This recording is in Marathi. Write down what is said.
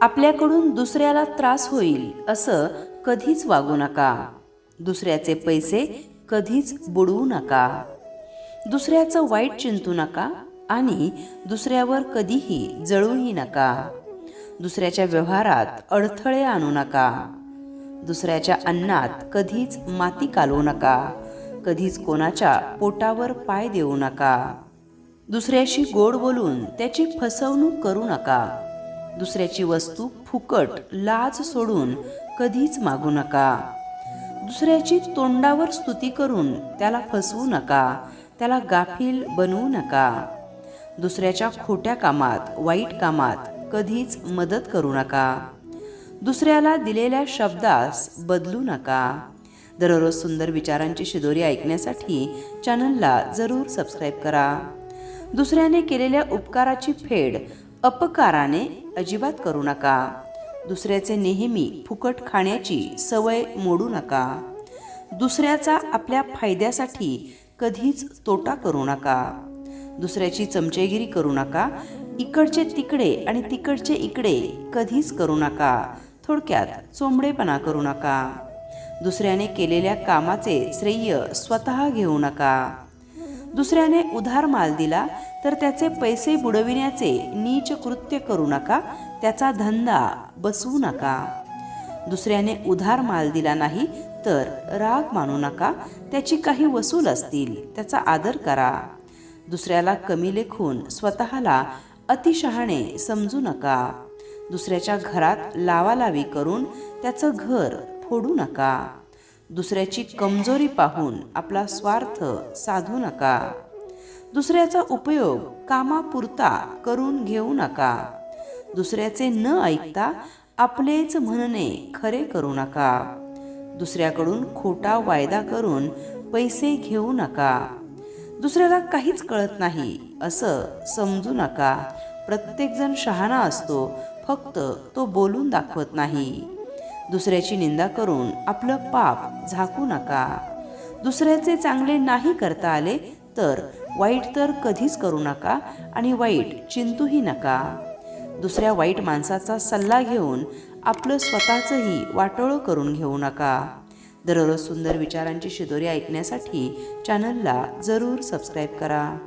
आपल्याकडून दुसऱ्याला त्रास होईल असं कधीच वागू नका. दुसऱ्याचे पैसे कधीच बुडवू नका. दुसऱ्याचं वाईट चिंतू नका आणि दुसऱ्यावर कधीही जळूही नका. दुसऱ्याच्या व्यवहारात अडथळे आणू नका. दुसऱ्याच्या अन्नात कधीच माती कालवू नका. कधीच कोणाच्या पोटावर पाय देऊ नका. दुसऱ्याशी गोड बोलून त्याची फसवणूक करू नका. दुसऱ्याची वस्तू फुकट लाज सोडून कधीच मागू नका. दुसऱ्याची तोंडावर स्तुती करून त्याला फसवू नका त्याला गाफील बनवू नका. दुसऱ्याच्या खोट्या कामात वाईट कामात कधीच मदत करू नका. दुसऱ्याला दिलेल्या शब्दास बदलू नका. दररोज सुंदर विचारांची शिदोरी ऐकण्यासाठी चॅनलला जरूर सबस्क्राईब करा. दुसऱ्याने केलेल्या उपकाराची फेड अपकाराने अजिबात करू नका. दुसऱ्याचे नेहमी फुकट खाण्याची सवय मोडू नका. दुसऱ्याचा आपल्या फायद्यासाठी कधीच तोटा करू नका. दुसऱ्याची चमचेगिरी करू नका. इकडचे तिकडे आणि तिकडचे इकडे कधीच करू नका. थोडक्यात चोंबडेपणा करू नका. दुसऱ्याने केलेल्या कामाचे श्रेय स्वतः घेऊ नका. दुसऱ्याने उधार माल दिला तर त्याचे पैसे बुडविण्याचे नीच कृत्य करू नका त्याचा धंदा बसवू नका. दुसऱ्याने उधार माल दिला नाही तर राग मानू नका त्याची काही वसूल असतील त्याचा आदर करा. दुसऱ्याला कमी लेखून स्वतःला अतिशहाणे समजू नका. दुसऱ्याच्या घरात लावालावी करून त्याचं घर फोडू नका. दुसऱ्याची कमजोरी पाहून आपला स्वार्थ साधू नका. दुसऱ्याचा उपयोग कामापुरता करून घेऊ नका. दुसऱ्याचे न ऐकता आपलेच म्हणणे खरे करू नका. दुसऱ्याकडून खोटा वायदा करून पैसे घेऊ नका. दुसऱ्याला काहीच कळत नाही असं समजू नका. प्रत्येकजण शहाणा असतो फक्त तो बोलून दाखवत नाही. दुसऱ्याची निंदा करून आपलं पाप झाकू नका. दुसऱ्याचे चांगले नाही करता आले तर वाईट तर कधीच करू नका आणि वाईट चिंतूही नका. दुसऱ्या वाईट माणसाचा सल्ला घेऊन आपलं स्वतःचंही वाटोळं करून घेऊ नका. दररोज सुंदर विचारांची शिदोरी ऐकण्यासाठी चॅनलला जरूर सबस्क्राईब करा.